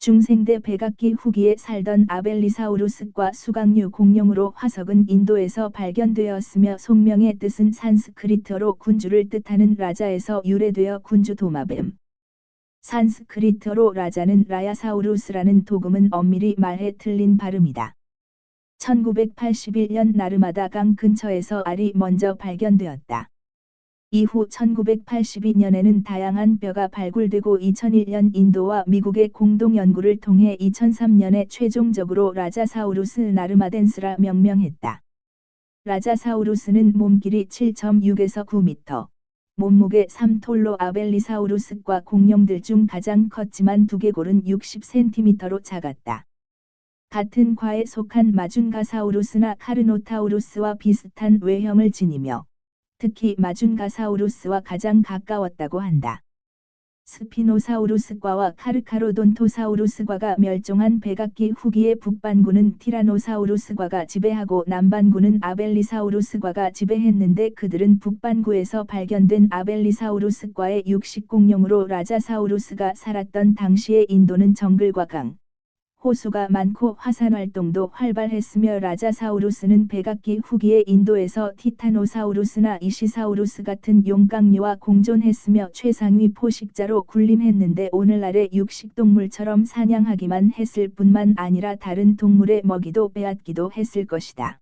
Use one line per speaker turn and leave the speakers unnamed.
중생대 백악기 후기에 살던 아벨리사우루스과 수강류 공룡으로 화석은 인도에서 발견되었으며 속명의 뜻은 산스크리트어로 군주를 뜻하는 라자에서 유래되어 군주 도마뱀. 산스크리트어로 라자는 라야사우루스라는 도금은 엄밀히 말해 틀린 발음이다. 1981년 나르마다 강 근처에서 알이 먼저 발견되었다. 이후 1982년에는 다양한 뼈가 발굴되고 2001년 인도와 미국의 공동 연구를 통해 2003년에 최종적으로 라자사우루스 나르마덴스라 명명했다. 라자사우루스는 몸길이 7.6에서 9m, 몸무게 3톨로 아벨리사우루스과 공룡들 중 가장 컸지만 두개골은 60cm로 작았다. 같은 과에 속한 마준가사우루스나 카르노타우루스와 비슷한 외형을 지니며 특히 마준가사우루스와 가장 가까웠다고 한다. 스피노사우루스과와 카르카로돈토사우루스과가 멸종한 백악기 후기의 북반구는 티라노사우루스과가 지배하고 남반구는 아벨리사우루스과가 지배했는데 그들은 북반구에서 발견된 아벨리사우루스과의 육식공룡으로 라자사우루스가 살았던 당시의 인도는 정글과 강, 호수가 많고 화산 활동도 활발했으며 라자사우루스는 백악기 후기에 인도에서 티타노사우루스나 이시사우루스 같은 용광류와 공존했으며 최상위 포식자로 군림했는데 오늘날의 육식동물처럼 사냥하기만 했을 뿐만 아니라 다른 동물의 먹이도 빼앗기도 했을 것이다.